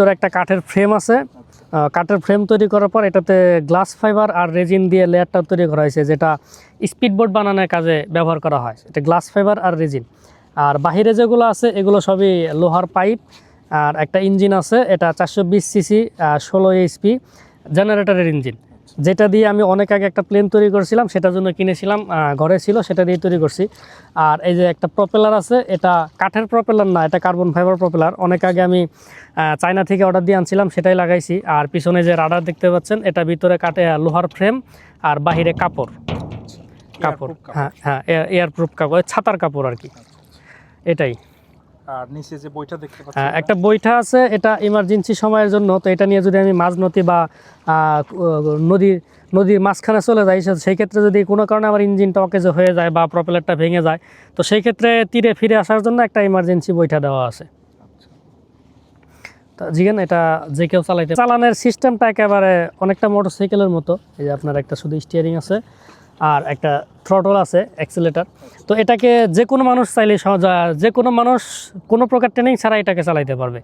ভিতরে একটা কাঠের ফ্রেম আছে। কাঠের ফ্রেম তৈরি করার পর এটাতে গ্লাস ফাইবার আর রেজিন দিয়ে লেয়ারটা তৈরি করা হয়েছে, যেটা স্পিডবোর্ড বানানোর কাজে ব্যবহার করা হয়। এটা গ্লাস ফাইবার আর রেজিন আর বাহিরে যেগুলো আছে, এগুলো সবই লোহার পাইপ। আর একটা ইঞ্জিন আছে, এটা চারশো বিশ সিসি ষোলো এইচপি জেনারেটরের ইঞ্জিন যেটা দিয়ে আমি অনেক আগে একটা প্লেন তৈরি করেছিলাম সেটার জন্য কিনেছিলাম ঘরে ছিল সেটা দিয়ে তৈরি করছি। আর এই যে একটা প্রপেলার আছে এটা কাঠের প্রপেলার না এটা কার্বন ফাইবার প্রপেলার অনেক আগে আমি চায়না থেকে অর্ডার দিয়ে আনছিলাম সেটাই লাগাইছি। আর পিছনে যে রাডার দেখতে পাচ্ছেন এটা ভিতরে কাটে লোহার ফ্রেম আর বাহিরে কাপড়। কাপড়। হ্যাঁ হ্যাঁ এয়ারপ্রুফ কাপড় ছাতার কাপড় আর কি। এটাই। আর নিচে যে বইটা দেখতে পাচ্ছি একটা বইটা আছে এটা ইমার্জেন্সি সময়ের জন্য তো এটা নিয়ে যদি আমি মাঝ নদী বা নদীর নদীর মাঝখানে চলে যাই সেই ক্ষেত্রে যদি কোনো কারণে আমার ইঞ্জিনটা অকেজ হয়ে যায় বা প্রপেলারটা ভেঙে যায় তো সেই ক্ষেত্রে তীরে ফিরে আসার জন্য একটা ইমার্জেন্সি বইটা দেওয়া আছে। তা জিগেন এটা যে কেউ চালাইতে চালানোর সিস্টেমটা একেবারে অনেকটা মোটরসাইকেলের মতো। এই যে আপনার একটা শুধু স্টিয়ারিং আছে। আর একটা থ্রটল আছে অ্যাক্সিলেটার তো এটাকে যে কোনো মানুষ চাইলে সহজা- যে কোনো মানুষ কোনো প্রকার ট্রেনিং ছাড়া এটাকে চালাইতে পারবে।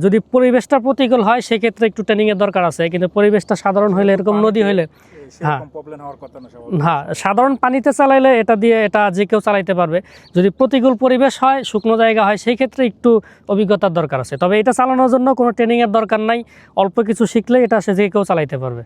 যদি পরিবেশটা প্রতিকূল হয় সেক্ষেত্রে একটু ট্রেনিংয়ের দরকার আছে। কিন্তু পরিবেশটা সাধারণ হলে এরকম নদী হলে হ্যাঁ। হ্যাঁ সাধারণ পানিতে চালাইলে এটা দিয়ে এটা যে কেউ চালাইতে পারবে। যদি প্রতিকূল পরিবেশ হয় শুকনো জায়গা হয় সেই ক্ষেত্রে একটু অভিজ্ঞতার দরকার আছে। তবে এটা চালানোর জন্য কোনো ট্রেনিংয়ের দরকার নাই। অল্প কিছু শিখলে এটা সে যে কেউ চালাইতে পারবে।